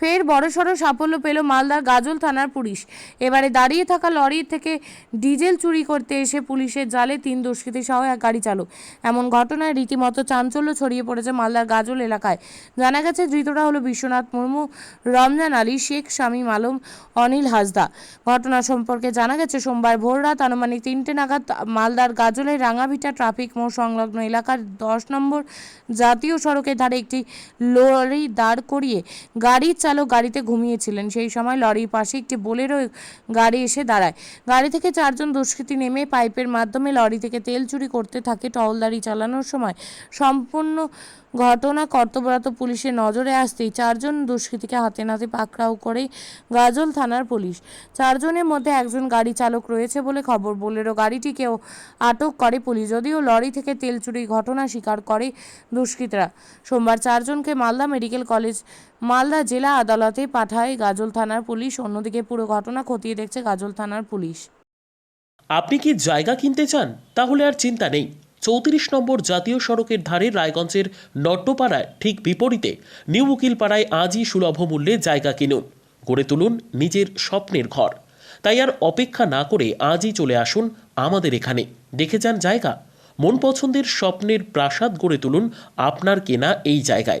ফের বড়সড় সাফল্য পেল মালদার গাজল থানার পুলিশ। এবারে দাঁড়িয়ে থাকা লরি থেকে ডিজেল চুরি করতে এসে পুলিশের জালে তিন দুষ্কৃতী সহ এক গাড়ি চালক। এমন ঘটনায় রীতিমতো চাঞ্চল্য ছড়িয়ে পড়েছে মালদার গাজল এলাকায়। জানা গেছে, ধৃতরা হলো বিশ্বনাথ মুর্মু, রমজান আলী, শেখ শামীম আলম, অনিল হাসদা। ঘটনা সম্পর্কে জানা গেছে, সোমবার ভোররাত আনুমানিক তিনটে নাগাদ মালদার গাজলের রাঙাভিটা ট্রাফিক মোড় সংলগ্ন এলাকার দশ নম্বর জাতীয় সড়কের ধারে একটি লরি দাঁড় করিয়ে গাড়ির চালক গাড়িতে ঘুমিয়েছিলেন। সেই সময় লরির পাশে একটি বোলেরো গাড়ি এসে দাঁড়ায়। গাড়ি থেকে চারজন দুষ্কৃতী নেমে পাইপের মাধ্যমে লরি থেকে তেল চুরি করতে থাকে। টহলদারি চালানোর সময় সম্পূর্ণ ঘটনা কর্তব্যরত পুলিশের নজরে আসতেই চারজন দুষ্কৃতীকে হাতে নাতে পাকড়াও করে গাজল থানার পুলিশ। চারজনের মধ্যে একজন গাড়ি চালক রয়েছে বলে খবর। বোলেরো গাড়িটিকেও আটক করে পুলিশ। যদিও লরি থেকে তেল চুরির ঘটনা স্বীকার করে দুষ্কৃতীরা। সোমবার চারজনকে মালদা মেডিকেল কলেজ মালদা জেলা আদালতে পাঠায় গাজল থানার পুলিশ। অন্যদিকে পুরো ঘটনা খতিয়ে দেখছে গাজল থানার পুলিশ। আপনি কি জায়গা কিনতে চান? তাহলে আর চিন্তা নেই। চৌত্রিশ নম্বর জাতীয় সড়কের ধারে রায়গঞ্জের নট্টপাড়ায় ঠিক বিপরীতে নিউ উকিলপাড়ায় আজই সুলভ মূল্যে জায়গা কিনুন। গড়ে তুলুন নিজের স্বপ্নের ঘর। তাই আর অপেক্ষা না করে আজই চলে আসুন আমাদের এখানে। দেখে যান জায়গা। মন পছন্দের স্বপ্নের প্রাসাদ গড়ে তুলুন আপনার কেনা এই জায়গায়।